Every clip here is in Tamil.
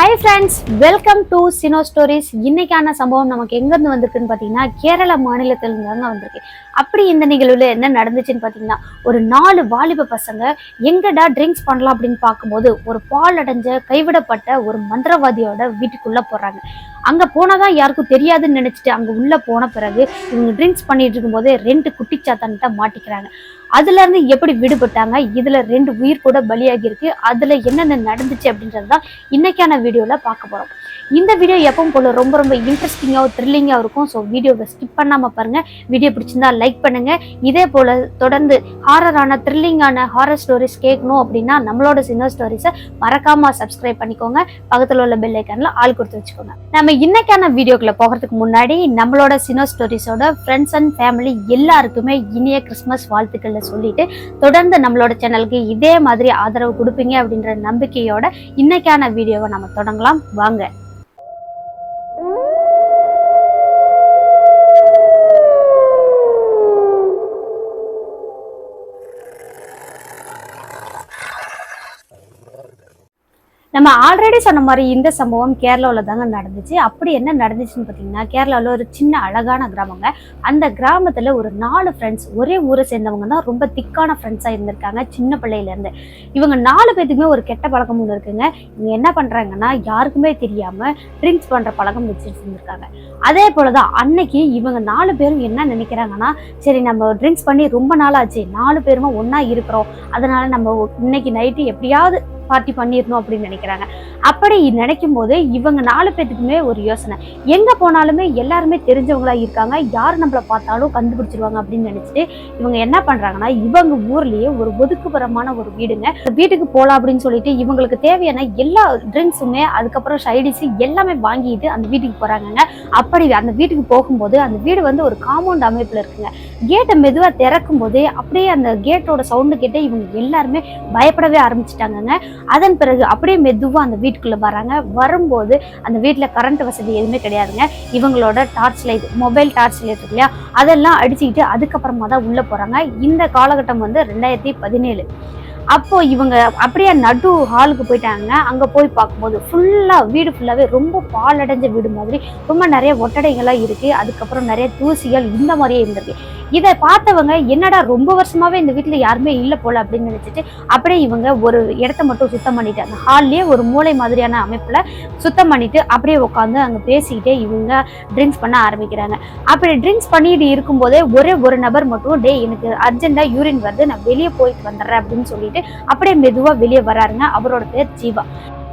Hi friends welcome to Cino stories இன்னைக்கான சம்பவம் நமக்கு எங்கேருந்து வந்திருக்குன்னு பார்த்தீங்கன்னா கேரள மாநிலத்திலிருந்தாங்க வந்திருக்கு. அப்படி இந்த நிகழ்வில் என்ன நடந்துச்சுன்னு பார்த்தீங்கன்னா ஒரு நாலு வாலிப பசங்க எங்கடா ட்ரிங்க்ஸ் பண்ணலாம் அப்படின்னு பார்க்கும்போது ஒரு பால் அடைஞ்ச கைவிடப்பட்ட ஒரு மந்திரவாதியோட வீட்டுக்குள்ளே போடுறாங்க அங்க போனாதான் யாருக்கும் தெரியாதுன்னு நினச்சிட்டு அங்க உள்ளே போன பிறகு இவங்க ட்ரிங்க்ஸ் பண்ணிட்டு இருக்கும்போது ரெண்டு குட்டிச்சாத்தான்கிட்ட மாட்டிக்கிறாங்க. அதுல இருந்து எப்படி விடுபட்டாங்க? இதுல ரெண்டு உயிர் கூட பலியாகி இருக்கு அதுல என்னென்ன நடந்துச்சு அப்படின்றது தான் இன்னைக்கான வீடியோல பார்க்க போறோம். இந்த வீடியோ எப்பவும் போல ரொம்ப ரொம்ப இன்ட்ரெஸ்டிங்காகவும் த்ரில்லிங்காக இருக்கும். ஸோ வீடியோவை ஸ்கிப் பண்ணாமல் பாருங்கள் வீடியோ பிடிச்சிருந்தா லைக் பண்ணுங்கள் இதே போல் தொடர்ந்து ஹாரரான த்ரில்லிங்கான ஹாரர் ஸ்டோரிஸ் கேட்கணும் அப்படின்னா நம்மளோட சின்ன ஸ்டோரிஸை மறக்காமல் சப்ஸ்கிரைப் பண்ணிக்கோங்க. பக்கத்தில் உள்ள பெல் ஐக்கான்ல ஆள் கொடுத்து வச்சுக்கோங்க. நம்ம இன்னைக்கான வீடியோக்குள்ளே போகிறதுக்கு முன்னாடி நம்மளோட சினோ ஸ்டோரிஸோட ஃப்ரெண்ட்ஸ் அண்ட் ஃபேமிலி எல்லாருக்குமே இனிய கிறிஸ்மஸ் வாழ்த்துக்களை சொல்லிட்டு தொடர்ந்து நம்மளோட சேனலுக்கு இதே மாதிரி ஆதரவு கொடுப்பீங்க அப்படின்ற நம்பிக்கையோட இன்னைக்கான வீடியோவை நம்ம தொடங்கலாம். வாங்க. நம்ம ஆல்ரெடி சொன்ன மாதிரி இந்த சம்பவம் கேரளாவில் தாங்க நடந்துச்சு. அப்படி என்ன நடந்துச்சுன்னு பார்த்தீங்கன்னா கேரளாவில் ஒரு சின்ன அழகான கிராமங்க. அந்த கிராமத்தில் ஒரு நாலு ஃப்ரெண்ட்ஸ் ஒரே ஊரை சேர்ந்தவங்க தான் ரொம்ப திக்கான ஃப்ரெண்ட்ஸாக இருந்திருக்காங்க சின்ன பிள்ளையிலேருந்து இவங்க நாலு பேத்துக்குமே ஒரு கெட்ட பழக்கம் ஒன்று இருக்குங்க. இவங்க என்ன பண்ணுறாங்கன்னா யாருக்குமே தெரியாமல் ட்ரிங்க்ஸ் பண்ணுற பழக்கம் வச்சுட்டு இருந்திருக்காங்க. அதே போல தான் அன்னைக்கு இவங்க நாலு பேரும் என்ன நினைக்கிறாங்கன்னா சரி நம்ம ட்ரிங்க்ஸ் பண்ணி ரொம்ப நாளாச்சு நாலு பேருமே ஒன்றா இருக்கிறோம். அதனால் நம்ம இன்னைக்கு நைட்டு எப்படியாவது பார்ட்டி பண்ணிடணும் அப்படின்னு நினைக்கிறாங்க. அப்படி நினைக்கும் போது இவங்க நாலு பேத்துக்குமே ஒரு யோசனை. எங்க போனாலுமே எல்லாருமே தெரிஞ்சவங்களா இருக்காங்க. யார் நம்மளை பார்த்தாலும் கண்டுபிடிச்சிருவாங்க அப்படின்னு நினைச்சிட்டு இவங்க என்ன பண்றாங்கன்னா இவங்க ஊர்லயே ஒரு ஒதுக்குப்புறமான ஒரு வீடுங்க. வீட்டுக்கு போலாம் அப்படின்னு சொல்லிட்டு இவங்களுக்கு தேவையான எல்லா ட்ரிங்க்ஸுமே அதுக்கப்புறம் சைடிஸ் எல்லாமே வாங்கிட்டு அந்த வீட்டுக்கு போகிறாங்கங்க அப்படி அந்த வீட்டுக்கு போகும்போது அந்த வீடு வந்து ஒரு காம்பவுண்ட் அமைப்புல இருக்குங்க. கேட்டை மெதுவா திறக்கும் போதே அப்படியே அந்த கேட்டோட சவுண்டு கேட்டு இவங்க எல்லாருமே பயப்படவே ஆரம்பிச்சிட்டாங்கங்க. அதன் பிறகு அப்படியே மெதுவாக அந்த வீட்டுக்குள்ளே வராங்க. வரும்போது அந்த வீட்டில் கரண்ட் வசதி எதுவுமே கிடையாதுங்க. இவங்களோட torch light mobile torch light இருக்கு இல்லையா? அதெல்லாம் அடிச்சுக்கிட்டு அதுக்கப்புறமா தான் உள்ள போறாங்க. இந்த காலகட்டம் வந்து ரெண்டாயிரத்தி பதினேழு. அப்போ இவங்க அப்படியே நடு ஹாலுக்கு போயிட்டாங்க. அங்க போய் பார்க்கும்போது ஃபுல்லா வீடு ஃபுல்லாவே ரொம்ப பாலடைஞ்ச வீடு மாதிரி ரொம்ப நிறைய ஒட்டடைகளாக இருக்கு. அதுக்கப்புறம் நிறைய தூசிகள் இந்த மாதிரியே இருந்திருக்கு. இதை பார்த்தவங்க என்னடா ரொம்ப வருஷமாவே இந்த வீட்டில் யாருமே இல்லை போல அப்படின்னு நினைச்சிட்டு அப்படியே இவங்க ஒரு இடத்த மட்டும் சுத்தம் பண்ணிட்டு அந்த ஹால்லயே ஒரு மூளை மாதிரியான அமைப்புல சுத்தம் பண்ணிட்டு அப்படியே உட்காந்து அங்கே பேசிக்கிட்டே இவங்க ட்ரிங்க்ஸ் பண்ண ஆரம்பிக்கிறாங்க. அப்படி ட்ரிங்க்ஸ் பண்ணிட்டு இருக்கும்போதே ஒரே ஒரு நபர் மட்டும் டே எனக்கு அர்ஜென்ட்டா யூரின் வருது நான் வெளியே போயிட்டு வந்துடுறேன் அப்படின்னு சொல்லிட்டு அப்படியே மெதுவா வெளியே வராருங்க அவரோட பேர் ஜீவா.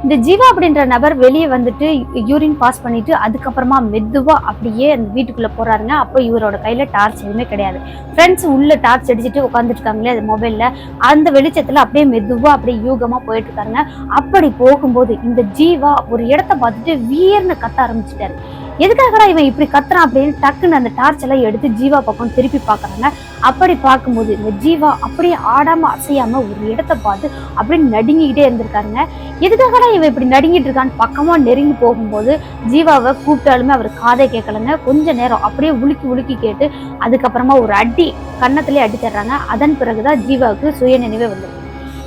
இந்த ஜீவா அப்படின்ற நபர் வெளியே வந்துட்டு யூரின் பாஸ் பண்ணிட்டு அதுக்கப்புறமா மெதுவா அப்படியே அந்த வீட்டுக்குள்ள போறாருங்க. அப்போ இவரோட கையில டார்ச் எதுவுமே கிடையாது. ஃப்ரெண்ட்ஸ் உள்ள டார்ச் அடிச்சுட்டு உட்காந்துட்டு இருக்காங்களே அது மொபைல்ல அந்த வெளிச்சத்துல அப்படியே மெதுவா அப்படியே யூகமா போயிட்டு இருக்காங்க அப்படி போகும்போது இந்த ஜீவா ஒரு இடத்த பார்த்துட்டு வீர்னு கத்த ஆரம்பிச்சிட்டாரு. எதுக்காகடா இவன் இப்படி கத்துறான் அப்படின்னு டக்குன்னு அந்த டார்ச் எல்லாம் எடுத்து ஜீவா பக்கம் திருப்பி பார்க்குறாங்க. அப்படி பார்க்கும்போது இந்த ஜீவா அப்படியே ஆடாம அசையாம ஒரு இடத்த பார்த்து அப்படியே நடுங்கிக்கிட்டே இருந்திருக்காருங்க. எதுக்காகடா இவன் இப்படி நடுங்கிட்டு இருக்கான்னு பக்கமா நெருங்கி போகும்போது ஜீவாவை கூப்பிட்டாலுமே அவர் காதை கேட்கலங்க. கொஞ்ச நேரம் அப்படியே உலுக்கி உலுக்கி கேட்டு அதுக்கப்புறமா ஒரு அடி கன்னத்திலே அடி தர்றாங்க அதன் பிறகுதான் ஜீவாவுக்கு சுய நினைவே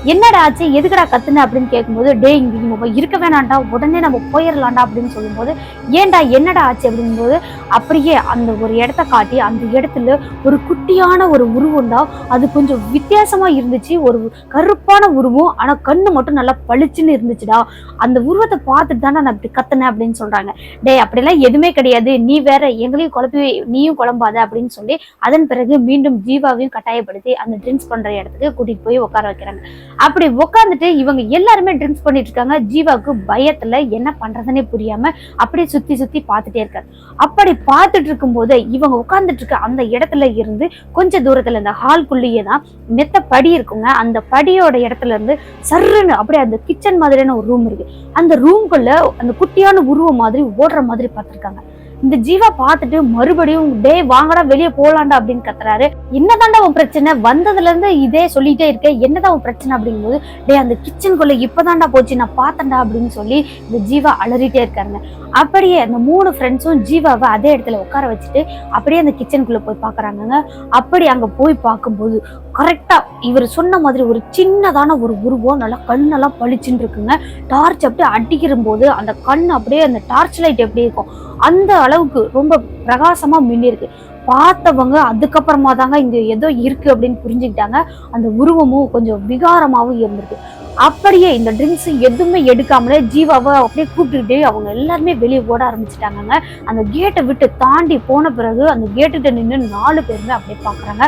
என்னடா ஆச்சு? எதுக்குடா கத்துன? அப்படின்னு கேட்கும்போது டே இங்கே நம்ம இருக்க வேணாண்டா உடனே நம்ம போயிடலாம்டா அப்படின்னு சொல்லும்போது ஏன்டா என்னடா ஆச்சு? அப்படிங்கும்போது அப்படியே அந்த ஒரு இடத்த காட்டி அந்த இடத்துல ஒரு குட்டியான ஒரு உருவம் தான் அது கொஞ்சம் வித்தியாசமா இருந்துச்சு. ஒரு கருப்பான உருவம் ஆனா கண்ணு மட்டும் நல்லா பளிச்சுன்னு இருந்துச்சுடா. அந்த உருவத்தை பார்த்துட்டு தானே நான் இப்படி கத்துனேன் அப்படின்னு சொல்றாங்க. டேய் அப்படிலாம் எதுவுமே கிடையாது. நீ வேற எங்களையும் குழப்பி நீயும் குழம்பாத அப்படின்னு சொல்லி அதன் பிறகு மீண்டும் ஜீவாவையும் கட்டாயப்படுத்தி அந்த ட்ரிங்க்ஸ் பண்ற இடத்துக்கு கூட்டிட்டு போய் உட்கார வைக்கிறாங்க. அப்படி உட்காந்துட்டு இவங்க எல்லாருமே ட்ரிங்க்ஸ் பண்ணிட்டு இருக்காங்க ஜீவாவுக்கு பயத்துல என்ன பண்றதுன்னே புரியாம அப்படியே சுத்தி சுத்தி பார்த்துட்டே இருக்காரு. அப்படி பார்த்துட்டு இருக்கும்போது இவங்க உட்காந்துட்டு இருக்க அந்த இடத்துல இருந்து கொஞ்ச தூரத்துல இந்த ஹால்குள்ளேயே தான் மெத்த படி இருக்குங்க. அந்த படியோட இடத்துல இருந்து சர்ருன்னு அப்படியே அந்த கிச்சன் மாதிரியான ஒரு ரூம் இருக்கு. அந்த ரூம்குள்ள அந்த குட்டியான உருவம் மாதிரி ஓடுற மாதிரி பார்த்துருக்காங்க. இந்த ஜீவா பார்த்துட்டு மறுபடியும் டே வாங்கடா வெளியே போலாண்டா அப்படின்னு கத்துறாரு. என்னதான்டா உன் பிரச்சனை? வந்ததுல இருந்து இதே சொல்லிட்டே இருக்க என்னதான் உன் பிரச்சனை? அப்படிங்கும்போது டே அந்த கிச்சனுக்குள்ள இப்பதான்டா போச்சு நான் பார்த்தேன்டா அப்படின்னு சொல்லி இந்த ஜீவா அலறிட்டே இருக்காருங்க அப்படியே அந்த மூணு ஃப்ரெண்ட்ஸும் ஜீவாவை அதே இடத்துல உட்கார வச்சுட்டு அப்படியே அந்த கிச்சனுக்குள்ள போய் பாக்குறாங்க அப்படி அங்க போய் பார்க்கும்போது கரெக்டா இவர் சொன்ன மாதிரி ஒரு சின்னதான ஒரு உருவம் நல்லா கண்ணெல்லாம் பளிச்சுன்னு இருக்குங்க. டார்ச் அப்படியே அடிக்கிற போது அந்த கண் அப்படியே அந்த டார்ச் லைட் எப்படி இருக்கும்? அந்த அளவுக்கு ரொம்ப பிரகாசமா மின்னிருக்கு. பார்த்தவங்க அதுக்கப்புறமா தாங்க இங்க ஏதோ இருக்கு அப்படின்னு புரிஞ்சுக்கிட்டாங்க. அந்த உருவமும் கொஞ்சம் விகாரமாவும் இருந்திருக்கு. அப்படியே இந்த ட்ரிங்க்ஸ் எதுவுமே எடுக்காமலே ஜீவாவை அப்படியே கூப்பிட்டுக்கிட்டே அவங்க எல்லாருமே வெளியே ஓட ஆரம்பிச்சிட்டாங்க அந்த கேட்டை விட்டு தாண்டி போன பிறகு அந்த கேட்டுகிட்ட நின்று நாலு பேருமே அப்படியே பார்க்குறாங்க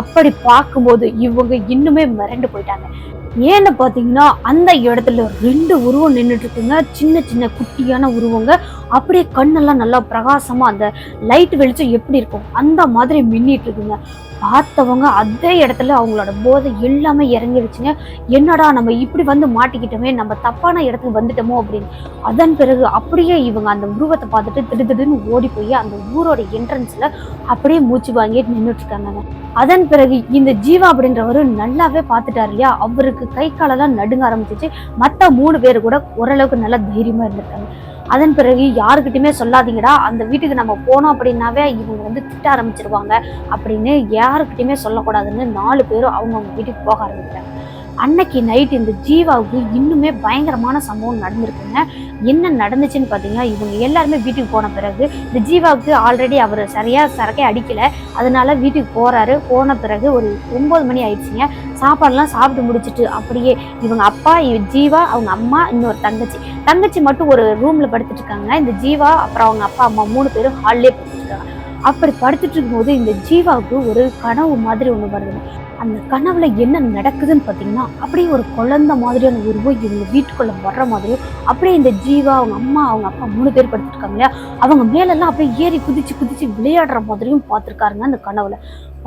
அப்படி பார்க்கும்போது இவங்க இன்னுமே மிரண்டு போயிட்டாங்க. ஏன்னு பார்த்தீங்கன்னா அந்த இடத்துல ரெண்டு உருவம் நின்றுட்டு இருக்குங்க சின்ன சின்ன குட்டியான உருவங்க. அப்படியே கண்ணெல்லாம் நல்லா பிரகாசமாக அந்த லைட் வெளிச்சம் எப்படி இருக்கும் அந்த மாதிரி மின்னிட்டு இருக்குங்க பார்த்தவங்க அதே இடத்துல அவங்களோட போதை எல்லாமே இறங்கிடுச்சுங்க என்னடா நம்ம இப்படி வந்து மாட்டிக்கிட்டோமே நம்ம தப்பான இடத்துக்கு வந்துட்டோமோ அப்படின்னு. அதன் பிறகு அப்படியே இவங்க அந்த உருவத்தை பார்த்துட்டு திடுதிடுன்னு ஓடி போய் அந்த ஊரோட என்ட்ரன்ஸில் அப்படியே மூச்சு வாங்கி நின்றுட்டுருக்காங்க அதன் பிறகு இந்த ஜீவா அப்படின்றவரு நல்லாவே பார்த்துட்டாரு இல்லையா? அவருக்கு கை காலெல்லாம் நடுங்க ஆரம்பிச்சிச்சு. மற்ற மூணு பேர் கூட ஓரளவுக்கு நல்லா தைரியமாக இருந்திருக்காங்க. அதன் பிறகு யாருக்கிட்டையுமே சொல்லாதீங்கடா. அந்த வீட்டுக்கு நம்ம போனோம் அப்படின்னாவே இவங்க வந்து திட்ட ஆரம்பிச்சிருவாங்க அப்படின்னு யாருக்கிட்டையுமே சொல்லக்கூடாதுன்னு நாலு பேரும் அவங்கவுங்க வீட்டுக்கு போக ஆரம்பிக்கிறாங்க. அன்னைக்கு நைட் இந்த ஜீவாவுக்கு இன்னுமே பயங்கரமான சம்பவம் நடந்திருக்குங்க. என்ன நடந்துச்சுன்னு பார்த்தீங்கன்னா இவங்க எல்லாருமே வீட்டுக்கு போன பிறகு இந்த ஜீவாவுக்கு ஆல்ரெடி அவர் சரியாக சரக்கே அடிக்கலை. அதனால வீட்டுக்கு போகிறாரு போன பிறகு ஒரு ஒம்பது மணி ஆயிடுச்சுங்க. சாப்பாடுலாம் சாப்பிட்டு முடிச்சிட்டு அப்படியே இவங்க அப்பா ஜீவா அவங்க அம்மா இன்னொரு தங்கச்சி. தங்கச்சி மட்டும் ஒரு ரூமில் படுத்துட்டு இருக்காங்க. இந்த ஜீவா அப்புறம் அவங்க அப்பா அம்மா மூணு பேரும் ஹால்லே படுத்துட்டு இருக்காங்க. அப்படி படுத்துட்டு இருக்கும்போது இந்த ஜீவாவுக்கு ஒரு கனவு மாதிரி ஒன்று வருது அந்த கனவுல என்ன நடக்குதுன்னு பார்த்தீங்கன்னா அப்படியே ஒரு குழந்தை மாதிரியான உருவம் இவங்க வீட்டுக்குள்ள வர்ற மாதிரியும் அப்படியே இந்த ஜீவா அவங்க அம்மா அவங்க அப்பா மூணு பேர் படுத்துருக்காங்க இல்லையா? அவங்க மேலெல்லாம் அப்படியே ஏறி குதிச்சு குதிச்சு விளையாடுற மாதிரியும் பார்த்துருக்காருங்க அந்த கனவுல.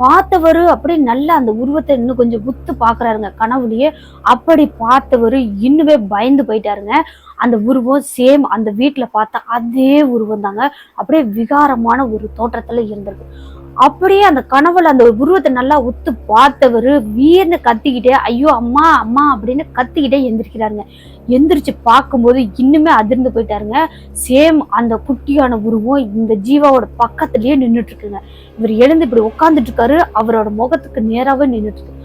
பார்த்தவர் அப்படியே நல்லா அந்த உருவத்தை இன்னும் கொஞ்சம் உத்து பாக்குறாருங்க கனவுலயே. அப்படி பார்த்தவர் இன்னுமே பயந்து போயிட்டாருங்க. அந்த உருவம் சேம் அந்த வீட்டுல பார்த்த அதே உருவம் தாங்க அப்படியே விகாரமான ஒரு தோற்றத்துல இருந்திருக்கு. அப்படியே அந்த கனவுல அந்த உருவத்தை நல்லா உத்து பார்த்தவரு வீர்னு கத்திக்கிட்டே ஐயோ அம்மா அம்மா அப்படின்னு கத்திக்கிட்டே எந்திரிக்கிறாருங்க. எந்திரிச்சு பார்க்கும்போது இன்னுமே அதிர்ந்து போயிட்டாருங்க. சேம் அந்த குட்டியான உருவம் இந்த ஜீவாவோட பக்கத்துலயே நின்றுட்டு இருக்குங்க இவர் எழுந்து இப்படி உட்காந்துட்டு இருக்காரு அவரோட முகத்துக்கு நேராவே நின்றுட்டு இருக்கு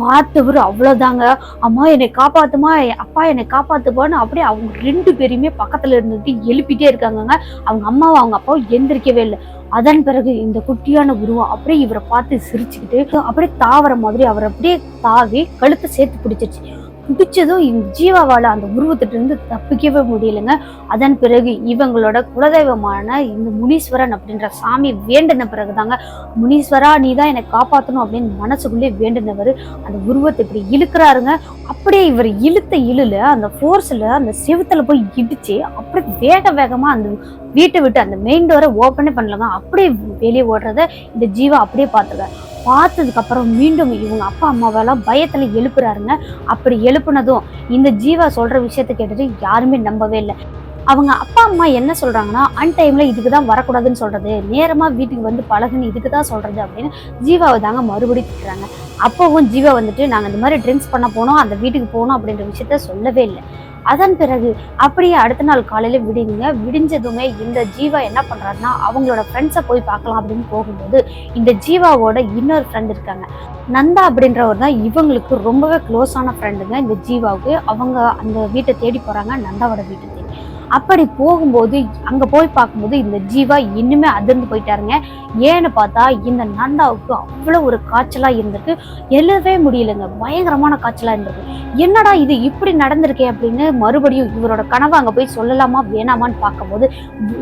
பார்த்தவர் அவ்வளோதாங்க அம்மா என்னை காப்பாத்துமா என் அப்பா என்னை காப்பாத்துப்பான்னு அப்படியே அவங்க ரெண்டு பேரையுமே பக்கத்துல இருந்துட்டு எழுப்பிட்டே இருக்காங்கங்க. அவங்க அம்மாவும் அவங்க அப்பாவும் எந்திரிக்கவே இல்லை. அதன் பிறகு இந்த குட்டியான உருவம் அப்படியே இவரை பார்த்து சிரிச்சுக்கிட்டு அப்படியே தாவர மாதிரி அவர் அப்படியே தாவி கழுத்தை சேர்த்து பிடிச்சிருச்சு. பிடிச்சதும் இந்த ஜீவாவால் அந்த உருவத்திட்டிருந்து தப்பிக்கவே முடியலைங்க. அதன் பிறகு இவங்களோட குலதெய்வமான இந்த முனீஸ்வரன் அப்படின்ற சாமி வேண்டின பிறகுதாங்க முனீஸ்வரா நீ தான் என்னை காப்பாற்றணும் அப்படின்னு மனசுக்குள்ளே வேண்டினவர் அந்த உருவத்தை இப்படி இழுக்கிறாருங்க. அப்படியே இவர் இழுத்த இழுல அந்த ஃபோர்ஸில் அந்த செவுத்துல போய் இடிச்சு அப்படியே வேக வேகமாக அந்த வீட்டை விட்டு அந்த மெயின் டோரை ஓப்பனே பண்ணலங்க. அப்படியே வெளியே ஓடுறத இந்த ஜீவா அப்படியே பார்த்துருக்காரு பார்த்ததுக்கு அப்புறம் மீண்டும் இவங்க அப்பா அம்மாவெல்லாம் பயத்துல எழுப்புறாருங்க. அப்படி எழுப்புனதும் இந்த ஜீவா சொல்ற விஷயத்த கேட்டுட்டு யாருமே நம்பவே இல்லை. அவங்க அப்பா அம்மா என்ன சொல்கிறாங்கன்னா அன் டைமில் இதுக்கு தான் வரக்கூடாதுன்னு சொல்கிறது நேரமாக வீட்டுக்கு வந்து பழகுன்னு இதுக்கு தான் சொல்கிறது அப்படின்னு ஜீவாவை தாங்க மறுபடியும் திட்டுறாங்க. அப்போவும் ஜீவா வந்துட்டு நாங்கள் இந்த மாதிரி ட்ரிங்க்ஸ் பண்ண போனோம். அந்த வீட்டுக்கு போனோம் அப்படின்ற விஷயத்த சொல்லவே இல்லை. அதன் பிறகு அப்படியே அடுத்த நாள் காலையில் விடிங்க. விடிஞ்சதுமே இந்த ஜீவா என்ன பண்ணுறாருன்னா அவங்களோட ஃப்ரெண்ட்ஸை போய் பார்க்கலாம் அப்படின்னு போகும்போது இந்த ஜீவாவோட இன்னொரு ஃப்ரெண்ட் இருக்காங்க. நந்தா அப்படின்றவர் தான் இவங்களுக்கு ரொம்பவே க்ளோஸான ஃப்ரெண்டுங்க இந்த ஜீவாவுக்கு. அவங்க அந்த வீட்டை தேடி போகிறாங்க நந்தாவோட வீட்டுக்கு. அப்படி போகும்போது அங்கே போய் பார்க்கும்போது இந்த ஜீவா இன்னுமே அதிர்ந்து போயிட்டாருங்க. ஏன்னு பார்த்தா இந்த நந்தாவுக்கு அவ்வளோ ஒரு காய்ச்சலாக இருந்திருக்கு. எழுதவே முடியலங்க. பயங்கரமான காய்ச்சலாக இருந்திருக்கு. என்னடா இது இப்படி நடந்திருக்கே அப்படின்னு மறுபடியும் இவரோட கனவை அங்கே போய் சொல்லலாமா வேணாமான்னு பார்க்கும்போது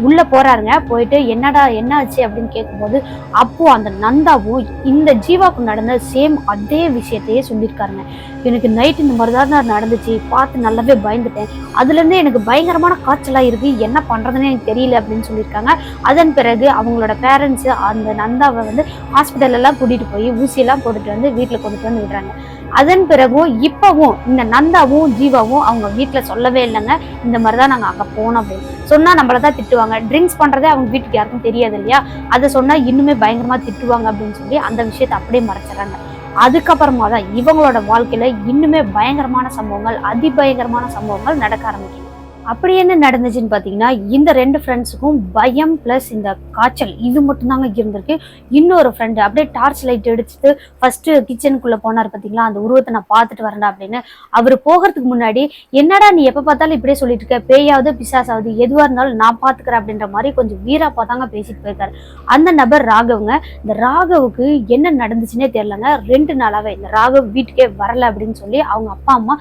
உள்ளே போகிறாருங்க போயிட்டு என்னடா என்ன ஆச்சு அப்படின்னு கேட்கும்போது அப்போது அந்த நந்தாவும் இந்த ஜீவாவுக்கு நடந்த சேம் அதே விஷயத்தையே சொல்லியிருக்காருங்க. எனக்கு நைட் இந்த மாதிரி தான் நடந்துச்சு. பார்த்து நல்லாவே பயந்துட்டேன். அதுலேருந்து எனக்கு பயங்கரமான காய்ச்சலாக இருக்குது என்ன பண்ணுறதுன்னு எனக்கு தெரியல அப்படின்னு சொல்லியிருக்காங்க. அதன் பிறகு அவங்களோட பேரண்ட்ஸு அந்த நந்தாவை வந்து ஹாஸ்பிட்டலெல்லாம் கூட்டிகிட்டு போய் ஊசியெல்லாம் போட்டுட்டு வந்து வீட்டில் கொண்டுட்டு வந்து விடுறாங்க. அதன் பிறகும் இப்போவும் இந்த நந்தாவும் ஜீவாவும் அவங்க வீட்டில் சொல்லவே இல்லைங்க. இந்த மாதிரி தான் நாங்கள் அங்கே போனோம் அப்படின்னு. சொன்னால் நம்மளை தான் திட்டுவாங்க. ட்ரிங்க்ஸ் பண்ணுறதே அவங்க வீட்டுக்கு யாருக்கும் தெரியாது இல்லையா? அதை சொன்னால் இன்னுமே பயங்கரமாக திட்டுவாங்க அப்படின்னு சொல்லி அந்த விஷயத்தை அப்படியே மறைச்சிடறாங்க. அதுக்கப்புறமா தான் இவங்களோட வாழ்க்கையில இன்னுமே பயங்கரமான சம்பவங்கள் அதிபயங்கரமான சம்பவங்கள் நடக்க ஆரம்பிக்கும் அப்படி என்ன நடந்துச்சுன்னு பார்த்தீங்கன்னா இந்த ரெண்டு ஃப்ரெண்ட்ஸுக்கும் பயம் ப்ளஸ் இந்த காய்ச்சல் இது மட்டும்தாங்க இருந்திருக்கு. இன்னொரு ஃப்ரெண்டு அப்படியே டார்ச் லைட் எடுத்துட்டு ஃபஸ்ட்டு கிச்சனுக்குள்ளே போனார் பார்த்தீங்களா அந்த உருவத்தை நான் பார்த்துட்டு வரேன்டா அப்படின்னு. அவர் போகிறதுக்கு முன்னாடி என்னடா நீ எப்போ பார்த்தாலும் இப்படியே சொல்லிட்டு இருக்க? பேயாவது பிசாசாவது எதுவாக இருந்தாலும் நான் பார்த்துக்கிறேன் அப்படின்ற மாதிரி கொஞ்சம் வீராப்பா தாங்க பேசிட்டு போயிருக்காரு. அந்த நபர் ராகவுங்க இந்த ராகவுக்கு என்ன நடந்துச்சுன்னே தெரிலங்க ரெண்டு நாளாகவே இந்த ராகவ் வீட்டுக்கே வரல அப்படின்னு சொல்லி அவங்க அப்பா அம்மா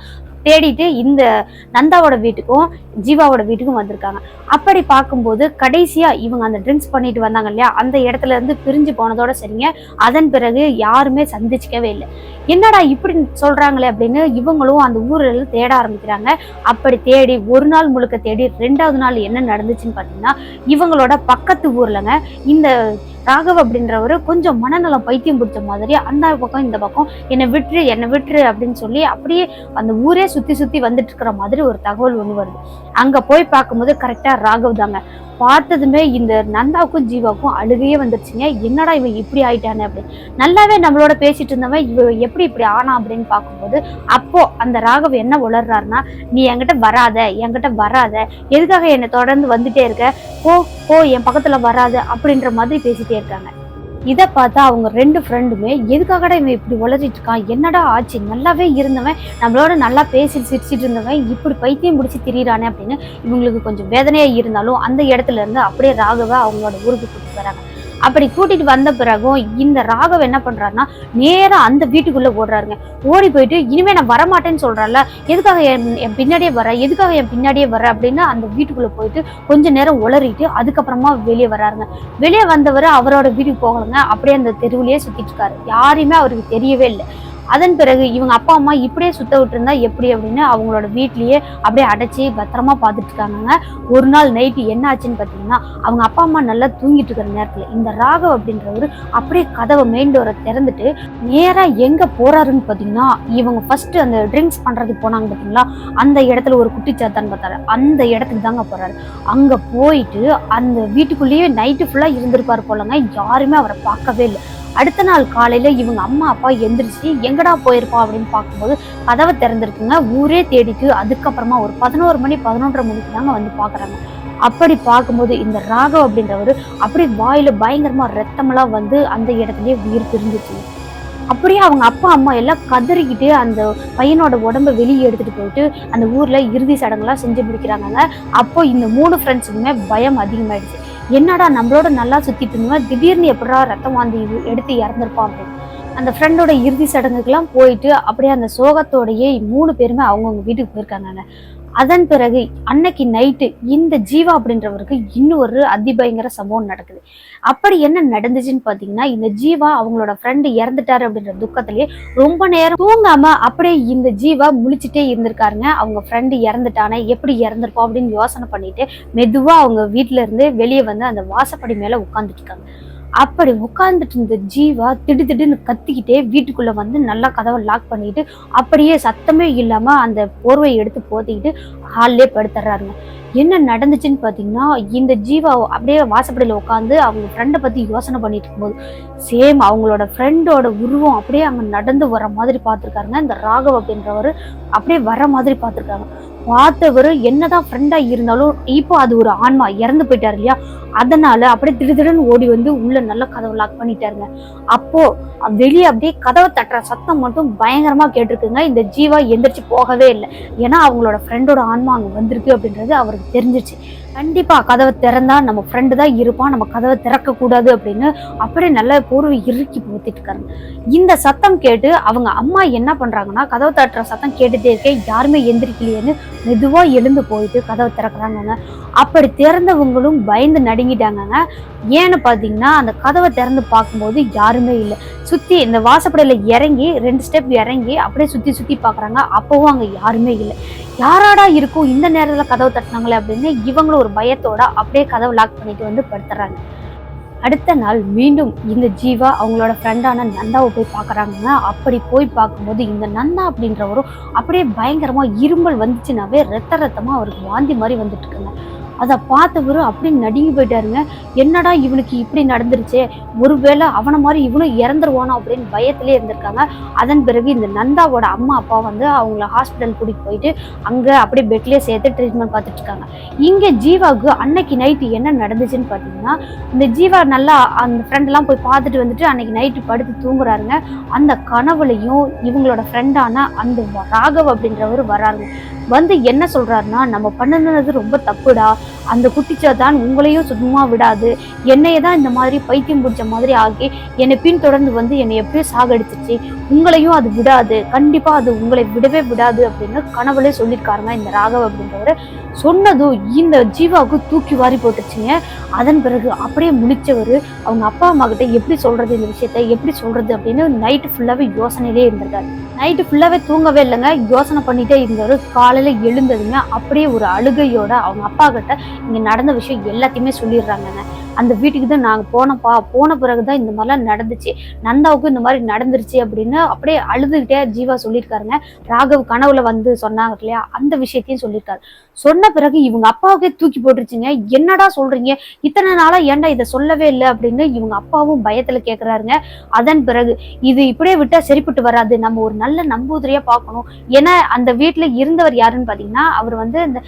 தேடிட்டு இந்த நந்தாவோட வீட்டுக்கும் ஜீவாவோட வீட்டுக்கும் வந்திருக்காங்க. அப்படி பார்க்கும்போது கடைசியா இவங்க அந்த ட்ரிங்க்ஸ் பண்ணிட்டு வந்தாங்க இல்லையா? அந்த இடத்துல இருந்து பிரிஞ்சு போனதோட சரிங்க. அதன் பிறகு யாருமே சந்திச்சிக்கவே இல்லை. என்னடா இப்படி சொல்றாங்களே அப்படின்னு இவங்களும் அந்த ஊரில் தேட ஆரம்பிக்கிறாங்க. அப்படி தேடி ஒரு நாள் முழுக்க தேடி ரெண்டாவது நாள் என்ன நடந்துச்சுன்னு பார்த்தீங்கன்னா இவங்களோட பக்கத்து ஊர்லங்க இந்த ராகவ் அப்படின்றவர் கொஞ்சம் மனநலம் பைத்தியம் பிடிச்ச மாதிரி அந்த பக்கம் இந்த பக்கம் என்னை விட்டுரு என்னை விட்டுரு அப்படின்னு சொல்லி அப்படியே அந்த ஊரே சுத்தி சுத்தி வந்துட்டு இருக்கிற மாதிரி ஒரு தகவல் ஒன்று வருது. அங்க போய் பார்க்கும்போது கரெக்டா ராகவ் தாங்க. பார்த்ததுமே இந்த நந்தாவுக்கும் ஜீவாவுக்கும் அழுகையே வந்துருச்சுங்க. என்னடா இவன் இப்படி ஆயிட்டானே அப்படின்னு நல்லாவே நம்மளோட பேசிட்டு இருந்தவன் இவ எப்படி இப்படி ஆனா அப்படின்னு பார்க்கும்போது அப்போ அந்த ராகவ் என்ன உளர்றாருன்னா நீ என்கிட்ட வராத என்கிட்ட வராத. எதுக்காக என்னை தொடர்ந்து வந்துட்டே இருக்க? போ போ என் பக்கத்துல வராத. அப்படின்ற மாதிரி பேசிட்டே இருக்காங்க. இதை பார்த்தா அவங்க ரெண்டு ஃப்ரெண்டுமே எதுக்காகடா இவன் இப்படி உளறிட்டு இருக்கான்? என்னடா ஆச்சு? நல்லாவே இருந்தவன் நம்மளோட நல்லா பேசி சிரிச்சிட்டு இருந்தவன் இப்படி பைத்தியம் பிடிச்சி திரியிறானே அப்படின்னு இவங்களுக்கு கொஞ்சம் வேதனையாக இருந்தாலும் அந்த இடத்துல இருந்து அப்படியே ராகவ அவங்களோட ஊருக்கு கூப்பிட்டு வராங்க. அப்படி கூட்டிட்டு வந்த பிறகும் இந்த ராகவ் என்ன பண்றாருன்னா நேரா அந்த வீட்டுக்குள்ள ஓடுறாருங்க. ஓடி போயிட்டு இனிமே நான் வரமாட்டேன்னு சொல்றேன்ல. எதுக்காக என் என் பின்னாடியே வர? எதுக்காக என் பின்னாடியே வர? அப்படின்னு அந்த வீட்டுக்குள்ள போயிட்டு கொஞ்ச நேரம் உளறிட்டு அதுக்கப்புறமா வெளியே வராருங்க. வெளியே வந்தவர் அவரோட வீட்டுக்கு போகலங்க. அப்படியே அந்த தெருவிலேயே சுத்திட்டு இருக்காரு. யாரையுமே அவருக்கு தெரியவே இல்லை. அதன் பிறகு இவங்க அப்பா அம்மா இப்படியே சுத்த விட்டுருந்தா எப்படி அப்படின்னு அவங்களோட வீட்லேயே அப்படியே அடைச்சி பத்திரமா பார்த்துட்டு இருக்காங்க ஒரு நாள் நைட்டு என்ன ஆச்சுன்னு பார்த்தீங்கன்னா அவங்க அப்பா அம்மா நல்லா தூங்கிட்டு இருக்கிற நேரத்தில் இந்த ராகவ் அப்படின்றவர் அப்படியே கதவை மெயின் டோரை திறந்துட்டு நேராக எங்கே போறாருன்னு பார்த்தீங்கன்னா இவங்க ஃபர்ஸ்ட் அந்த ட்ரிங்க்ஸ் பண்ணுறதுக்கு போனாங்க பார்த்தீங்களா? அந்த இடத்துல ஒரு குட்டிச்சாத்தான்னு பார்த்தாரு. அந்த இடத்துக்கு தாங்க போறாரு. அங்கே போயிட்டு அந்த வீட்டுக்குள்ளேயே நைட்டு ஃபுல்லாக இருந்திருப்பார் போலங்க. யாருமே அவரை பார்க்கவே இல்லை. அடுத்த நாள் காலையில இவங்க அம்மா அப்பா எந்திரிச்சு எங்கடா போயிருப்பா அப்படின்னு பார்க்கும்போது கதவை திறந்திருக்குங்க. ஊரே தேடிட்டு அதுக்கப்புறமா ஒரு பதினோரு மணி பதினொன்றரை மணிக்கு தாங்க வந்து பாக்குறாங்க அப்படி பார்க்கும்போது இந்த ராகவ் அப்படின்றவர் அப்படியே வாயில பயங்கரமா ரத்தமெல்லாம் வந்து அந்த இடத்துலயே உயிர் பிரிஞ்சிச்சு அப்படியே அவங்க அப்பா அம்மா எல்லாம் கதறிக்கிட்டு அந்த பையனோட உடம்ப வெளியே எடுத்துட்டு போயிட்டு அந்த ஊர்ல இறுதி சடங்குலாம் செஞ்சு முடிக்கிறாங்க அப்போ இந்த மூணு ஃப்ரெண்ட்ஸுக்குமே பயம் அதிகமாயிடுச்சு. என்னடா நம்மளோட நல்லா சுத்திட்டு இருந்தவன்? திடீர்னு எப்படா ரத்தம் வாந்தி எடுத்து இறந்துருப்பான் அப்படின்னு அந்த ஃப்ரெண்டோட இறுதி சடங்குக்கெல்லாம் போயிட்டு அப்படியே அந்த சோகத்தோடையே மூணு பேருமே அவங்கவுங்க வீட்டுக்கு போயிருக்காங்க அதன் பிறகு அன்னைக்கு நைட்டு இந்த ஜீவா அப்படின்றவருக்கு இன்னும் ஒரு அதிபயங்கர சம்பவம் நடக்குது. அப்படி என்ன நடந்துச்சுன்னு பார்த்தீங்கன்னா இந்த ஜீவா அவங்களோட ஃப்ரெண்டு இறந்துட்டாரு அப்படின்ற துக்கத்திலேயே ரொம்ப நேரம் தூங்காம அப்படியே இந்த ஜீவா முழிச்சிட்டே இருந்திருக்காருங்க. அவங்க ஃப்ரெண்டு இறந்துட்டானே எப்படி இறந்துருப்போம் அப்படின்னு யோசனை பண்ணிட்டு மெதுவாக அவங்க வீட்ல இருந்து வெளியே வந்து அந்த வாசப்படி மேலே உட்காந்துட்டு இருக்காங்க. அப்படி உட்கார்ந்துட்டு இருந்த ஜீவா திடுதிடுன்னு கத்திக்கிட்டே வீட்டுக்குள்ள வந்து நல்லா கதவை லாக் பண்ணிட்டு அப்படியே சத்தமே இல்லாம அந்த போர்வையை எடுத்து போத்திக்கிட்டு ஹால்லே படுத்துறாருங்க. என்ன நடந்துச்சுன்னு பார்த்தீங்கன்னா இந்த ஜீவா அப்படியே வாசப்படியில் உட்காந்து அவங்க ஃப்ரெண்டை பற்றி யோசனை பண்ணிட்டு இருக்கும்போது சேம் அவங்களோட ஃப்ரெண்டோட உருவம் அப்படியே அங்கே நடந்து வர மாதிரி பார்த்துருக்காருங்க. இந்த ராகவ் அப்படின்றவர் அப்படியே வர மாதிரி பார்த்துருக்காங்க. பார்த்தவர் என்னதான் ஃப்ரெண்டா இருந்தாலும் இப்போ அது ஒரு ஆன்மா இறந்து போயிட்டாரு இல்லையா? அதனால அப்படியே திடுதிடுன்னு ஓடி வந்து உள்ள நல்லா கதவை லாக் பண்ணிட்டாருங்க. அப்போ வெளியே அப்படியே கதவை தட்டுற சத்தம் மட்டும் பயங்கரமா கேட்டிருக்குங்க. இந்த ஜீவா எந்திரிச்சு போகவே இல்லை. ஏன்னா அவங்களோட ஃப்ரெண்டோட ஆன்மா அங்கே வந்திருக்கு அப்படின்றது அவருக்கு தெரிஞ்சிச்சு கண்டிப்பா கதவை திறந்தா நம்ம ஃப்ரெண்டு தான் இருப்பான். நம்ம கதவை திறக்க கூடாது அப்படின்னு அப்படியே நல்ல போர்வை இறுக்கி போத்திட்டு இருக்காங்க இந்த சத்தம் கேட்டு அவங்க அம்மா என்ன பண்றாங்கன்னா கதவை தட்டுற சத்தம் கேட்டுட்டே இருக்கேன் யாருமே எந்திரிக்கலையேன்னு மெதுவா எழுந்து போயிட்டு கதவை திறக்கிறாங்க அப்படி திறந்தவங்களும் பயந்து நடுங்கிட்டாங்கங்க. ஏன்னு பார்த்தீங்கன்னா அந்த கதவை திறந்து பார்க்கும்போது யாருமே இல்லை. சுத்தி இந்த வாசப்படையில இறங்கி ரெண்டு ஸ்டெப் இறங்கி அப்படியே சுத்தி சுத்தி பார்க்குறாங்க. அப்பவும் அங்க யாருமே இல்லை. யாராடா இருக்கும் இந்த நேரத்தில் கதவு தட்டினாங்களே அப்படின்னு இவங்களும் ஒரு பயத்தோட அப்படியே கதவை லாக் பண்ணிட்டு வந்து படுத்துறாங்க. அடுத்த நாள் மீண்டும் இந்த ஜீவா அவங்களோட ஃப்ரெண்டான நந்தாவை போய் பார்க்குறாங்கன்னா அப்படி போய் பார்க்கும்போது இந்த நந்தா அப்படின்றவரும் அப்படியே பயங்கரமாக இருமல் வந்துச்சுனாவே ரத்த ரத்தமாக அவருக்கு வாந்தி மாதிரி வந்துட்டு இருக்குங்க. அதை பார்த்தவரும் அப்படி நடுங்கி போயிட்டாருங்க. என்னடா இவனுக்கு இப்படி நடந்துருச்சு? ஒருவேளை அவனை மாதிரி இவனும் இறந்துருவானோ அப்படின்னு பயத்திலே இருந்திருக்காங்க. அதன் பிறகு இந்த நந்தாவோட அம்மா அப்பா வந்து அவங்கள ஹாஸ்பிட்டல் கூட்டிகிட்டு போயிட்டு அங்கே அப்படியே பெட்லேயே சேர்த்து ட்ரீட்மெண்ட் பார்த்துட்டு இருக்காங்க. ஜீவாவுக்கு அன்னைக்கு நைட்டு என்ன நடந்துச்சுன்னு பார்த்தீங்கன்னா இந்த ஜீவா நல்லா அந்த ஃப்ரெண்டெல்லாம் போய் பார்த்துட்டு வந்துட்டு அன்னைக்கு நைட்டு படுத்து தூங்குறாருங்க. அந்த கனவுலையும் இவங்களோட ஃப்ரெண்டான அந்த ராகவ் அப்படின்றவர் வராருங்க வந்து என்ன சொல்கிறாருன்னா நம்ம பண்ணுனது ரொம்ப தப்புடா. அந்த குட்டிச்சாத்தான் உங்களையும் சுத்தமாக விடாது. என்னையே தான் இந்த மாதிரி பைத்தியம் பிடிச்ச மாதிரி ஆகி என்னை பின்தொடர்ந்து வந்து என்னை எப்படியோ சாகடிச்சிச்சு. உங்களையும் அது விடாது. கண்டிப்பாக அது உங்களை விடவே விடாது அப்படின்னு கனவுலே சொல்லியிருக்காருங்க இந்த ராகவ் அப்படின்றவர். சொன்னதும் இந்த ஜீவாவுக்கு தூக்கி வாரி போட்டுச்சுங்க. அதன் பிறகு அப்படியே முடித்தவர் அவங்க அப்பா அம்மா கிட்ட எப்படி சொல்கிறது இந்த விஷயத்த எப்படி சொல்கிறது அப்படின்னு நைட்டு ஃபுல்லாகவே யோசனையிலே இருந்திருக்காரு. நைட்டு ஃபுல்லாகவே தூங்கவே இல்லைங்க. யோசனை பண்ணிட்டே இருந்தவர் காலையில் எழுந்ததுங்க. அப்படியே ஒரு அழுகையோட அவங்க அப்பா கிட்ட இங்கே நடந்த விஷயம் எல்லாத்தையுமே சொல்லிடுறாங்கங்க. அந்த வீட்டுக்கு தான் நாங்கள் போனோம்ப்பா போன பிறகு தான் இந்த மாதிரிலாம் நடந்துச்சு. நந்தாவுக்கும் இந்த மாதிரி நடந்துருச்சு அப்படின்னு அப்படியே அழுதுகிட்டே ஜீவா சொல்லியிருக்காருங்க. ராகவ் கனவுல வந்து சொன்னாங்க இல்லையா? அந்த விஷயத்தையும் சொல்லியிருக்காரு. சொன்ன பிறகு இவங்க அப்பாவுக்கே தூக்கி போட்டுருச்சுங்க. என்னடா சொல்றீங்க? இத்தனை நாளா ஏன்டா இதை சொல்லவே இல்லை அப்படின்னு இவங்க அப்பாவும் பயத்துல கேட்கிறாருங்க அதன் பிறகு இது இப்படியே விட்டா சரிப்பட்டு வராது. நம்ம ஒரு நல்ல நம்பூதிரியா பார்க்கணும். ஏன்னா அந்த வீட்டுல இருந்தவர் யாருன்னு பாத்தீங்கன்னா அவர் வந்து இந்த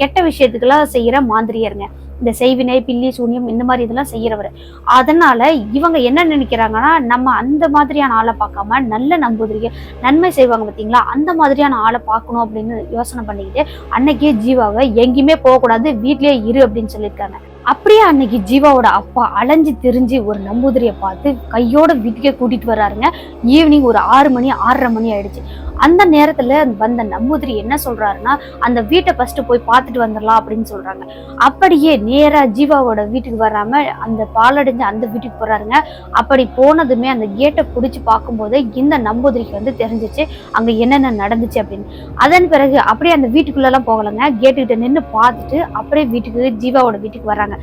கெட்ட விஷயத்துக்கெல்லாம் செய்யற மாந்திரியருங்க. இந்த செய்வினை பில்லி சூனியம் இந்த மாதிரி இதெல்லாம் செய்யறவர். அதனால இவங்க என்ன நினைக்கிறாங்கன்னா நம்ம அந்த மாதிரியான ஆளை பார்க்காம நல்ல நம்பூதிரிக நன்மை செய்வாங்க பார்த்தீங்களா? அந்த மாதிரியான ஆளை பார்க்கணும் அப்படின்னு யோசனை பண்ணிக்கிட்டு அன்னைக்கே ஜீவாவை எங்கேயுமே போகக்கூடாது வீட்லயே இரு அப்படின்னு சொல்லியிருக்காங்க. அப்படியே அன்னைக்கு ஜீவாவோட அப்பா அலைஞ்சு திரிஞ்சு ஒரு நம்பூதிரியை பார்த்து கையோட வீட்டுக்கே கூட்டிட்டு வர்றாருங்க. ஈவினிங் ஒரு ஆறு மணி ஆறரை மணி ஆயிடுச்சு. அந்த நேரத்துல வந்த நம்பூதிரி என்ன சொல்றாருன்னா அந்த வீட்டை ஃபர்ஸ்ட் போய் பார்த்துட்டு வந்துடலாம் அப்படின்னு சொல்றாங்க. அப்படியே நேரா ஜீவாவோட வீட்டுக்கு வராம அந்த பாலடைஞ்ச அந்த வீட்டுக்கு போறாருங்க. அப்படி போனதுமே அந்த கேட்டை பிடிச்சி பார்க்கும்போது இந்த நம்பூதிரிக்கு வந்து தெரிஞ்சிச்சு அங்க என்னென்ன நடந்துச்சு அப்படின்னு. அதன் பிறகு அப்படியே அந்த வீட்டுக்குள்ளெல்லாம் போகலைங்க. கேட்டுக்கிட்ட நின்று பார்த்துட்டு அப்படியே வீட்டுக்கு ஜீவாவோட வீட்டுக்கு வராங்க.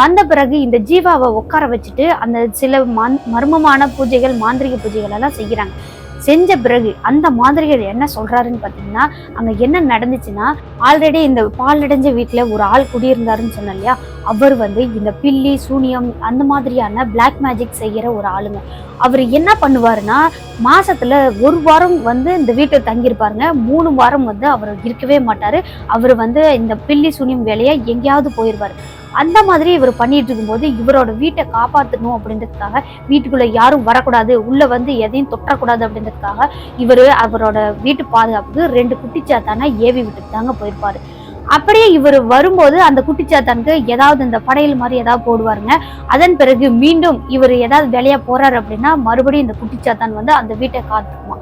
வந்த பிறகு இந்த ஜீவாவை உட்கார வச்சுட்டு அந்த சில மர்மமான பூஜைகள் மாந்திரிக பூஜைகள் எல்லாம் செய்கிறாங்க. செஞ்ச பிறகு அந்த மாதிரிகள் என்ன சொல்றாருன்னு பார்த்தீங்கன்னா அங்க என்ன நடந்துச்சுன்னா ஆல்ரெடி இந்த பால் அடைஞ்ச வீட்டுல ஒரு ஆள் குடியிருந்தாருன்னு சொன்னேன் இல்லையா? அவர் வந்து இந்த பில்லி சூனியம் அந்த மாதிரியான பிளாக் மேஜிக் செய்கிற ஒரு ஆளுங்க. அவர் என்ன பண்ணுவாருன்னா மாசத்துல ஒரு வாரம் வந்து இந்த வீட்டில் தங்கியிருப்பாருங்க. மூணு வாரம் வந்து அவர் இருக்கவே மாட்டாரு. அவர் வந்து இந்த பில்லி சூனியம் வேலையை எங்கேயாவது போயிடுவார். அந்த மாதிரி இவர் பண்ணிட்டு இருக்கும்போது இவரோட வீட்டை காப்பாற்றணும் அப்படின்றதுக்காக வீட்டுக்குள்ளே யாரும் வரக்கூடாது உள்ளே வந்து எதையும் தொட்டக்கூடாது அப்படின்றதுக்காக இவர் அவரோட வீட்டு பாதுகாப்புக்கு ரெண்டு குட்டிச்சாத்தானா ஏவி விட்டுட்டு தாங்க போயிருப்பாரு. அப்படியே இவர் வரும்போது அந்த குட்டிச்சாத்தானுக்கு ஏதாவது இந்த படையல் மாதிரி ஏதாவது போடுவாருங்க. அதன் பிறகு மீண்டும் இவர் ஏதாவது வேலையா போறாரு அப்படின்னா மறுபடியும் இந்த குட்டிச்சாத்தான் வந்து அந்த வீட்டை காத்துக்குமா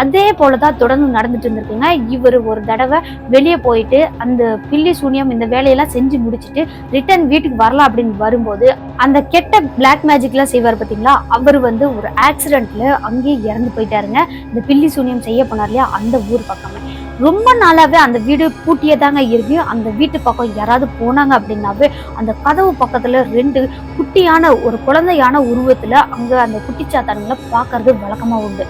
அதே போலதான் தொடர்ந்து நடந்துட்டு இருந்திருக்குங்க. இவர் ஒரு தடவை வெளியே போயிட்டு அந்த பில்லி சூனியம் இந்த வேலையெல்லாம் செஞ்சு முடிச்சுட்டு ரிட்டர்ன் வீட்டுக்கு வரலாம் அப்படின்னு வரும்போது அந்த கெட்ட பிளாக் மேஜிக்லாம் செய்வார் பார்த்தீங்களா அவர் வந்து ஒரு ஆக்சிடென்ட்ல அங்கேயே இறந்து போயிட்டாருங்க. இந்த பில்லி சூனியம் செய்ய போனார் இல்லையா? அந்த ஊர் பக்கமே. ரொம்ப நாளாகவே அந்த வீடு பூட்டியே தாங்க இருக்கு. அந்த வீட்டு பக்கம் யாராவது போனாங்க அப்படின்னாவே அந்த கதவு பக்கத்தில் ரெண்டு குட்டியான ஒரு குழந்தையான உருவத்தில் அங்கே அந்த குட்டிச்சாத்தானுங்களை பார்க்கறது வழக்கமாக உண்டு.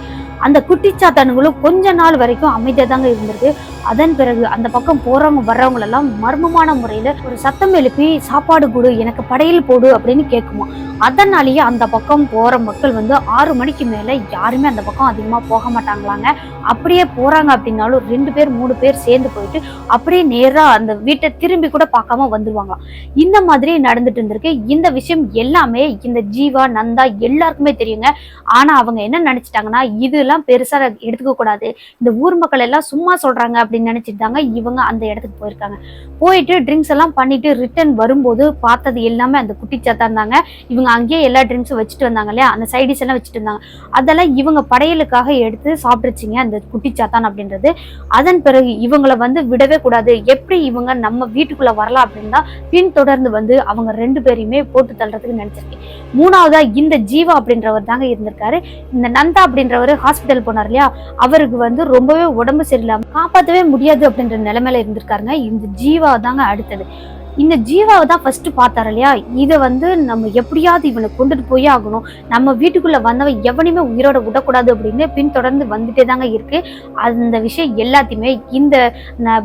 அந்த குட்டிச்சாத்தானுங்களும் கொஞ்ச நாள் வரைக்கும் அமைதியாக தாங்க இருந்திருக்கு. அதன் பிறகு அந்த பக்கம் போகிறவங்க வர்றவங்களெல்லாம் மர்மமான முறையில் ஒரு சத்தம் எழுப்பி சாப்பாடு கொடு எனக்கு படையல் போடு அப்படின்னு கேட்குமா. அதனாலேயே அந்த பக்கம் போற மக்கள் வந்து ஆறு மணிக்கு மேல யாருமே அந்த பக்கம் அதிகமா போக மாட்டாங்களாங்க. அப்படியே போறாங்க அப்படின்னாலும் ரெண்டு பேர் மூணு பேர் சேர்ந்து போயிட்டு அப்படியே நேரா அந்த வீட்டை திரும்பி கூட பார்க்காம வந்துருவாங்களாம் இந்த மாதிரி நடந்துட்டு இருந்திருக்கு. இந்த விஷயம் எல்லாமே இந்த ஜீவா நந்தா எல்லாருக்குமே தெரியுங்க. ஆனா அவங்க என்ன நினைச்சிட்டாங்கன்னா இதெல்லாம் பெருசா எடுத்துக்க கூடாது. இந்த ஊர் மக்கள் எல்லாம் சும்மா சொல்றாங்க அப்படின்னு நினைச்சிட்டுதாங்க இவங்க அந்த இடத்துக்கு போயிருக்காங்க. போயிட்டு ட்ரிங்க்ஸ் எல்லாம் பண்ணிட்டு ரிட்டர்ன் வரும்போது பார்த்தது எல்லாமே அந்த குட்டிச்சாத்தான் தாங்க. இவங்க இவங்க அங்கேயே எல்லா ட்ரிங்க்ஸும் வச்சுட்டு வந்தாங்க இல்லையா? அந்த சைடிஸ் எல்லாம் வச்சுட்டு இருந்தாங்க. அதெல்லாம் இவங்க படையலுக்காக எடுத்து சாப்பிட்டுச்சிங்க அந்த குட்டி சாத்தான் அப்படின்றது. அதன் பிறகு இவங்களை வந்து விடவே கூடாது. எப்படி இவங்க நம்ம வீட்டுக்குள்ள வரலாம் அப்படின்னா பின் தொடர்ந்து வந்து அவங்க ரெண்டு பேரையுமே போட்டு தள்ளுறதுக்கு நினைச்சிருக்கேன். மூணாவதா இந்த ஜீவா அப்படின்றவர் தாங்க இருந்திருக்காரு. இந்த நந்தா அப்படின்றவர் ஹாஸ்பிட்டல் போனார் இல்லையா? அவருக்கு வந்து ரொம்பவே உடம்பு சரியில்லாம காப்பாற்றவே முடியாது அப்படின்ற நிலைமையில இருந்திருக்காருங்க. இந்த ஜீவா தாங்க அடுத்தது. இந்த ஜீவாவை தான் ஃபர்ஸ்ட் பார்த்தாரு இல்லையா? இதை வந்து நம்ம எப்படியாவது இவனை கொண்டுட்டு போயே ஆகணும். நம்ம வீட்டுக்குள்ள வந்தவன் எவனையுமே உயிரோட விடக்கூடாது அப்படின்னு பின்தொடர்ந்து வந்துட்டே தாங்க இருக்கு. அந்த விஷயம் எல்லாத்தையுமே இந்த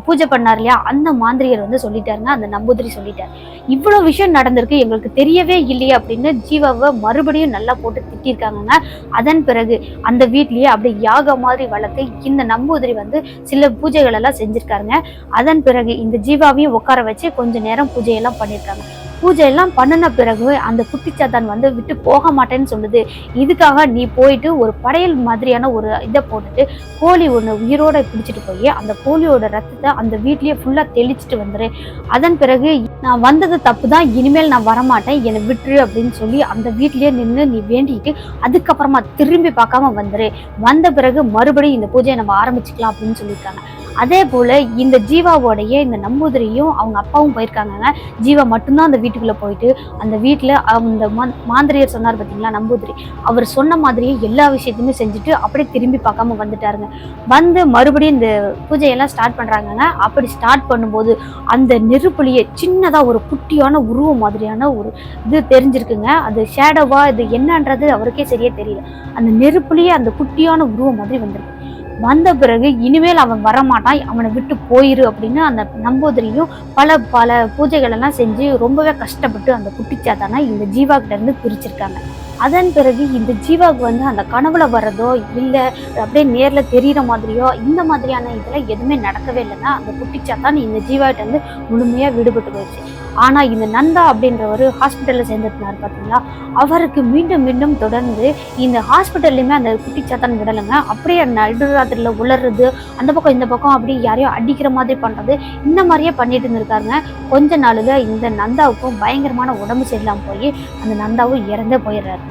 பூஜை பண்ணார் இல்லையா? அந்த மாந்திரியர் வந்து சொல்லிட்டாருங்க. அந்த நம்பூதிரி சொல்லிட்டாரு. இவ்வளவு விஷயம் நடந்திருக்கு. எங்களுக்கு தெரியவே இல்லையே அப்படின்னு ஜீவாவை மறுபடியும் நல்லா போட்டு திட்டிருக்காங்கங்க. அதன் பிறகு அந்த வீட்லயே அப்படியே யாக மாதிரி வளர்த்து இந்த நம்பூதிரி வந்து சில பூஜைகள் எல்லாம் செஞ்சிருக்காருங்க. அதன் பிறகு இந்த ஜீவாவையும் உட்கார வச்சு கொஞ்ச நேரம் பூஜையெல்லாம் பண்ணியிருக்காங்க பூஜை எல்லாம் பண்ணின பிறகு அந்த குட்டிச்சாத்தான் வந்து விட்டு போக மாட்டேன்னு சொல்லுது. இதுக்காக நீ போயிட்டு ஒரு படையல் மாதிரியான ஒரு இதை போட்டுட்டு கோழி ஒன்று உயிரோட பிடிச்சிட்டு போய் அந்த கோழியோட ரத்தத்தை அந்த வீட்லயே ஃபுல்லா தெளிச்சிட்டு வந்துரு. அதன் பிறகு நான் வந்தது தப்பு தான் இனிமேல் நான் வரமாட்டேன் என்னை விட்டுரு அப்படின்னு சொல்லி அந்த வீட்லயே நின்று நீ வேண்டிட்டு அதுக்கப்புறமா திரும்பி பார்க்காம வந்துரு. வந்த பிறகு மறுபடியும் இந்த பூஜையை நம்ம ஆரம்பிச்சுக்கலாம் அப்படின்னு சொல்லியிருக்காங்க அதே போல் இந்த ஜீவாவோடைய இந்த நம்பூதிரியும் அவங்க அப்பாவும் போயிருக்காங்கங்க. ஜீவா மட்டும்தான் அந்த வீட்டுக்குள்ளே போயிட்டு அந்த வீட்டில் அந்த மா- மாந்திரியர் சொன்னார் பார்த்தீங்களா நம்பூதிரி? அவர் சொன்ன மாதிரியே எல்லா விஷயத்தையுமே செஞ்சுட்டு அப்படியே திரும்பி பார்க்காம வந்துட்டாருங்க. வந்து மறுபடியும் இந்த பூஜையெல்லாம் ஸ்டார்ட் பண்ணுறாங்கங்க அப்படி ஸ்டார்ட் பண்ணும்போது அந்த நெருப்புலியை சின்னதாக ஒரு குட்டியான உருவம் மாதிரியான ஒரு இது தெரிஞ்சிருக்குங்க. அது ஷேடோவா இது என்னன்றது அவருக்கே சரியே தெரியல. அந்த நெருப்புலியே அந்த குட்டியான உருவம் மாதிரி வந்திருக்கு. வந்த பிறகு இனிமேல் அவன் வரமாட்டான் அவனை விட்டு போயிரு அப்படின்னு அந்த நம்பூதிரியும் பல பல பூஜைகள் எல்லாம் செஞ்சு ரொம்பவே கஷ்டப்பட்டு அந்த குட்டிச்சாத்தானா இந்த ஜீவா கிட்ட பிரிச்சிருக்காங்க. அதன் பிறகு இந்த ஜீவாவுக்கு வந்து அந்த கனவுல வர்றதோ இல்லை அப்படியே நேரில் தெரியிற மாதிரியோ இந்த மாதிரியான இதெல்லாம் எதுவுமே நடக்கவே இல்லைன்னா அந்த குட்டிச்சாத்தான் இந்த ஜீவாகிட்ட இருந்து முழுமையாக விடுபட்டு போயிடுச்சு. ஆனால் இந்த நந்தா அப்படின்றவர் ஹாஸ்பிட்டலில் சேர்ந்துருந்தார் பார்த்தீங்களா அவருக்கு மீண்டும் மீண்டும் தொடர்ந்து இந்த ஹாஸ்பிட்டல்லையுமே அந்த குட்டி குட்டிச்சாத்தான் விடலைங்க. அப்படியே நடுராத்திரியில் உளறது அந்த பக்கம் இந்த பக்கம் அப்படியே யாரையும் அடிக்கிற மாதிரி பண்ணுறது இந்த மாதிரியே பண்ணிட்டு இருந்திருக்காருங்க. கொஞ்ச நாளில் இந்த நந்தாவுக்கும் பயங்கரமான உடம்பு சரியில்லாமல் போய் அந்த நந்தாவும் இறந்தே போயிடுறாரு.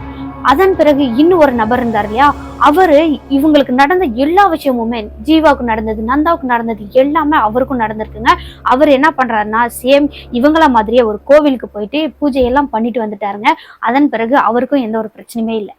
அதன் பிறகு இன்னும் ஒரு நபர் இருந்தார் இல்லையா? அவரு இவங்களுக்கு நடந்த எல்லா விஷயமுமே ஜீவாவுக்கு நடந்தது நந்தாவுக்கு நடந்தது எல்லாமே அவருக்கும் நடந்திருக்குங்க. அவர் என்ன பண்றாருன்னா சேம் இவங்கள மாதிரியே ஒரு கோவிலுக்கு போயிட்டு பூஜையெல்லாம் பண்ணிட்டு வந்துட்டாருங்க. அதன் பிறகு அவருக்கும் எந்த ஒரு பிரச்சனையுமே இல்லை.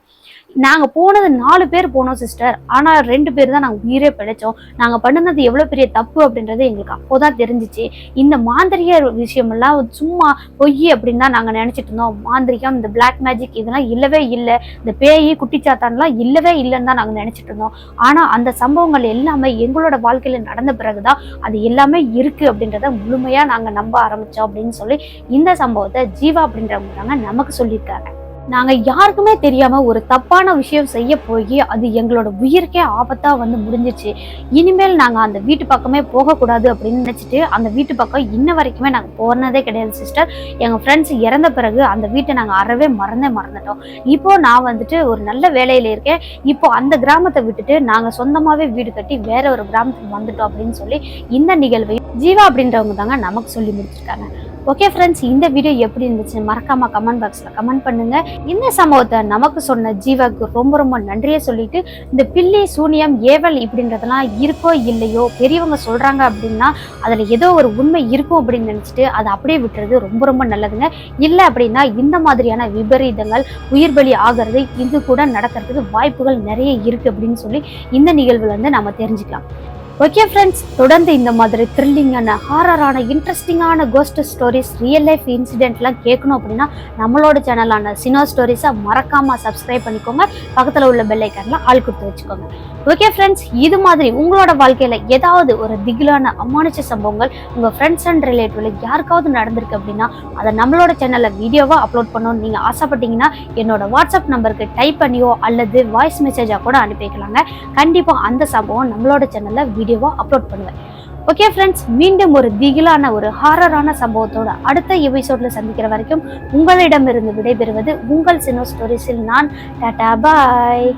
நாங்கள் போனது நாலு பேர் போனோம் சிஸ்டர் ஆனால் ரெண்டு பேர் தான் நாங்கள் உயிரே பிழைச்சோம். நாங்கள் பண்ணது எவ்வளோ பெரிய தப்பு அப்படின்றது எங்களுக்கு அப்போதான் தெரிஞ்சிச்சு. இந்த மாந்திரிக விஷயமெல்லாம் சும்மா பொய் அப்படின்னு தான் நாங்கள் நினச்சிட்டு இருந்தோம். மாந்திரிகம் இந்த பிளாக் மேஜிக் இதெல்லாம் இல்லவே இல்லை. இந்த பேய் குட்டிச்சாத்தான்லாம் இல்லவே இல்லைன்னு தான் நாங்கள் நினச்சிட்டு இருந்தோம். ஆனால் அந்த சம்பவங்கள் எல்லாமே எங்களோட வாழ்க்கையில் நடந்த பிறகுதான் அது எல்லாமே இருக்குது அப்படின்றத முழுமையாக நாங்கள் நம்ப ஆரம்பித்தோம் அப்படின்னு சொல்லி இந்த சம்பவத்தை ஜீவா அப்படின்றவங்க நமக்கு சொல்லியிருக்காங்க. நாங்க யாருக்குமே தெரியாம ஒரு தப்பான விஷயம் செய்ய போய் அது எங்களோட உயிருக்கே ஆபத்தா வந்து முடிஞ்சிச்சு இனிமேல் நாங்க அந்த வீட்டு பக்கமே போகக்கூடாது அப்படின்னு நினைச்சிட்டு அந்த வீட்டு பக்கம் இன்ன வரைக்குமே நாங்க போனதே கிடையாது சிஸ்டர் எங்க ஃப்ரெண்ட்ஸ் இறந்த பிறகு அந்த வீட்டை நாங்க அறவே மறந்தே மறந்துட்டோம். இப்போ நான் வந்துட்டு ஒரு நல்ல வேலையில இருக்கேன். இப்போ அந்த கிராமத்தை விட்டுட்டு நாங்க சொந்தமாவே வீடு கட்டி வேற ஒரு கிராமத்துக்கு வந்துட்டோம் அப்படின்னு சொல்லி இந்த நிகழ்வை ஜீவா அப்படின்றவங்க தாங்க நமக்கு சொல்லி முடிச்சிருக்காங்க. ஓகே ஃப்ரெண்ட்ஸ் இந்த வீடியோ எப்படி இருந்துச்சு மறக்காம கமெண்ட் பாக்ஸ்ல கமெண்ட் பண்ணுங்க. இந்த சம்பவத்தை நமக்கு சொன்ன ஜீவாக்கு ரொம்ப ரொம்ப நன்றியை சொல்லிட்டு இந்த பில்லி சூனியம் ஏவல் இப்படின்றதெல்லாம் இருக்கோ இல்லையோ பெரியவங்க சொல்றாங்க அப்படின்னா அதுல ஏதோ ஒரு உண்மை இருக்கும் அப்படின்னு நினைச்சிட்டு அதை அப்படியே விட்டுறது ரொம்ப ரொம்ப நல்லதுங்க. இல்லை அப்படின்னா இந்த மாதிரியான விபரீதங்கள் உயிர் பலி ஆகிறது இது கூட நடக்கிறதுக்கு வாய்ப்புகள் நிறைய இருக்கு அப்படின்னு சொல்லி இந்த நிகழ்வுல வந்து நம்ம தெரிஞ்சுக்கலாம். ஓகே ஃப்ரெண்ட்ஸ் தொடர்ந்து இந்த மாதிரி த்ரில்லிங்கான ஹாரரான இன்ட்ரெஸ்டிங்கான கோஸ்ட் ஸ்டோரிஸ் ரியல் லைஃப் இன்சிடென்ட்லாம் கேட்கணும் அப்படின்னா நம்மளோட சேனலான சினோ ஸ்டோரிஸை மறக்காமல் சப்ஸ்கிரைப் பண்ணிக்கோங்க. பக்கத்தில் உள்ள பெல்லைக்கன்லாம் ஆள் கொடுத்து வச்சுக்கோங்க. ஓகே ஃப்ரெண்ட்ஸ் இது மாதிரி உங்களோட வாழ்க்கையில் ஏதாவது ஒரு திகிலான அமானுஷ சம்பவங்கள் உங்கள் ஃப்ரெண்ட்ஸ் அண்ட் ரிலேட்டிவ்ல யாருக்காவது நடந்திருக்கு அப்படின்னா அதை நம்மளோட சேனலில் வீடியோவாக அப்லோட் பண்ணணும்னு நீங்கள் ஆசைப்பட்டீங்கன்னா என்னோட வாட்ஸ்அப் நம்பருக்கு டைப் பண்ணியோ அல்லது வாய்ஸ் மெசேஜாக கூட அனுப்பி வைக்கலாங்க. கண்டிப்பாக அந்த சம்பவம் நம்மளோட சேனலில் வீடியோ வீடியோவாக அப்லோட் பண்ணுவேன். ஓகே ஃப்ரெண்ட்ஸ் மீண்டும் ஒரு திகிலான ஒரு ஹாரரான சம்பவத்தோட அடுத்த எபிசோட்ல சந்திக்கிற வரைக்கும் உங்களிடமிருந்து விடைபெறுவது உங்கள் சினோ ஸ்டோரிஸில் நான். டாடா பாய்